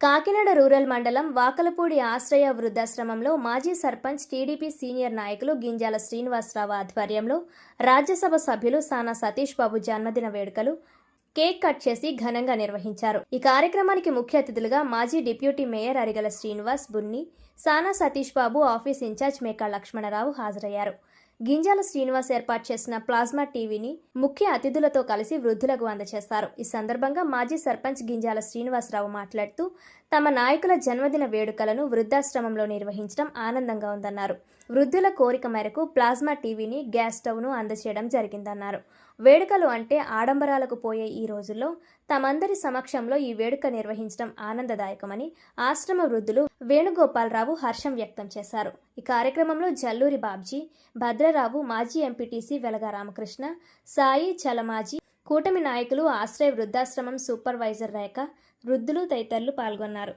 Kakinada rural మండలం వాకలపూడి ఆశ్రయ వృద్ధాశ్రమంలో మాజీ సర్పంచ్ టీడీపీ సీనియర్ నాయకులు గింజాల శ్రీనివాసరావు ఆధ్వర్యంలో రాజ్యసభ సభ్యులు సానా సతీష్ బాబు జన్మదిన వేడుకలు కేక్ కట్ చేసి ఘనంగా నిర్వహించారు. ఈ కార్యక్రమానికి ముఖ్య అతిథులుగా మాజీ deputy mayor Arigala Srinivas Bunni Sana Satish Babu office incharge Meka Lakshmanarao హాజరయ్యారు. గింజాల శ్రీనివాస్ ఏర్పాటు చేసిన ప్లాస్మా టీవీని ముఖ్య అతిథులతో కలిసి వృద్ధులకు అందజేస్తారు. ఈ సందర్భంగా మాజీ సర్పంచ్ గింజాల శ్రీనివాసరావు మాట్లాడుతూ తమ నాయకుల జన్మదిన వేడుకలను వృద్ధాశ్రమంలో నిర్వహించడం ఆనందంగా ఉందన్నారు. వృద్ధుల కోరిక మేరకు ప్లాస్మా టీవీని గ్యాస్ స్టవ్ను అందచేయడం జరిగిందన్నారు. వేడుకలు అంటే ఆడంబరాలకు పోయే ఈ రోజుల్లో తమందరి సమక్షంలో ఈ వేడుక నిర్వహించడం ఆనందదాయకమని ఆశ్రమ వృద్ధులు వేణుగోపాలరావు హర్షం వ్యక్తం చేశారు. ఈ కార్యక్రమంలో జల్లూరి బాబ్జీ భద్రరావు మాజీ ఎంపీటీసీ వెలగా రామకృష్ణ సాయి చలమాజీ కూటమి నాయకులు ఆశ్రయ వృద్ధాశ్రమం సూపర్వైజర్ రేఖ వృద్ధులు తదితరులు పాల్గొన్నారు.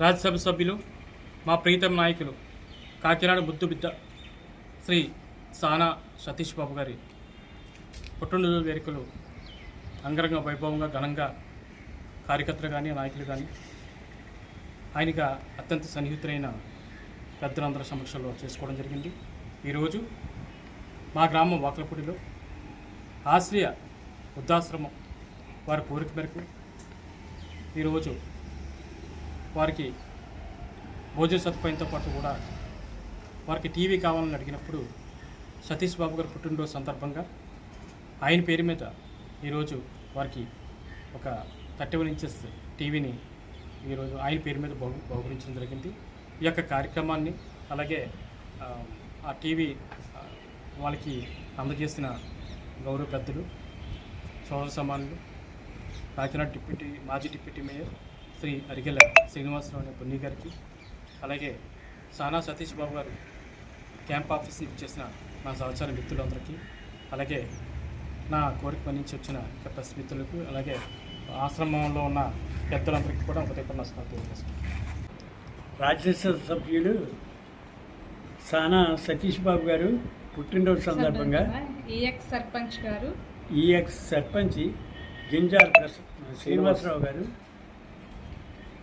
రాజ్యసభ సభ్యులు మా ప్రీతం నాయకులు కాకినాడ బుద్ధు బిడ్డ శ్రీ సానా సతీష్ బాబు గారి పుట్టినరోజు వేడుకలు అంగరంగ వైభవంగా ఘనంగా కార్యకర్తలు కానీ నాయకులు కానీ ఆయనగా అత్యంత సన్నిహితులైన పెద్దలందరి సమక్షంలో చేసుకోవడం జరిగింది. ఈరోజు మా గ్రామం వాకలపూడిలో ఆశ్రయ వృద్ధాశ్రమం వారి కోరిక మేరకు ఈరోజు వారికి భోజన సదుపాయంతో పాటు కూడా వారికి టీవీ కావాలని అడిగినప్పుడు సతీష్ బాబు గారు పుట్టినరోజు సందర్భంగా ఆయన పేరు మీద ఈరోజు వారికి ఒక థర్టీ వన్ ఇంచెస్ టీవీని ఈరోజు ఆయన పేరు మీద బహు బహుకరించడం జరిగింది. ఈ యొక్క కార్యక్రమాన్ని అలాగే ఆ, టీవీ వాళ్ళకి అందజేసిన గౌరవ పెద్దలు సోదర సమానులు కాకినాడ డిప్యూటీ మాజీ డిప్యూటీ మేయర్ శ్రీ అరిగెల శ్రీనివాసరావు అనే పొన్ని గారికి అలాగే సానా సతీష్ బాబు గారు క్యాంప్ ఆఫీస్ నుంచి చేసిన నా సహచార మిత్రులందరికీ అలాగే నా కోరిక మన్నించి వచ్చిన ప్రెస్ మిత్రులకు అలాగే ఆశ్రమంలో ఉన్న పెద్దలందరికీ కూడా హృదయపూర్ణ నమస్కారం తెలియజేస్తున్నాను రాజ్యసభ సభ్యులు సానా సతీష్ బాబు గారు పుట్టినరోజు సందర్భంగా ఈఎక్స్ సర్పంచ్ గారు. ఈఎక్స్ సర్పంచ్ గింజాల ప్రస శ్రీనివాసరావు గారు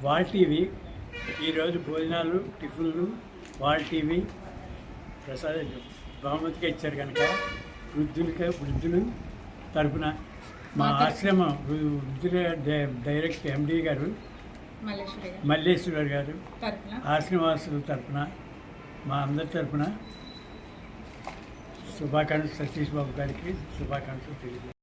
వాల్ టీవీ ఈరోజు భోజనాలు టిఫిన్లు వాల్ టీవీ ప్రసాద బహుమతిగా ఇచ్చారు కనుక వృద్ధులకి వృద్ధులు తరపున మా ఆశ్రమం వృద్ధుల డై- డైరెక్ట్ ఎండి గారు మల్లేశ్వరి గారు. తరఫున ఆశ్రమవాసుల తరపున మా అందరి తరపున శుభాకాంక్షలు సతీష్ బాబు గారికి శుభాకాంక్షలు తెలియజేస్తాను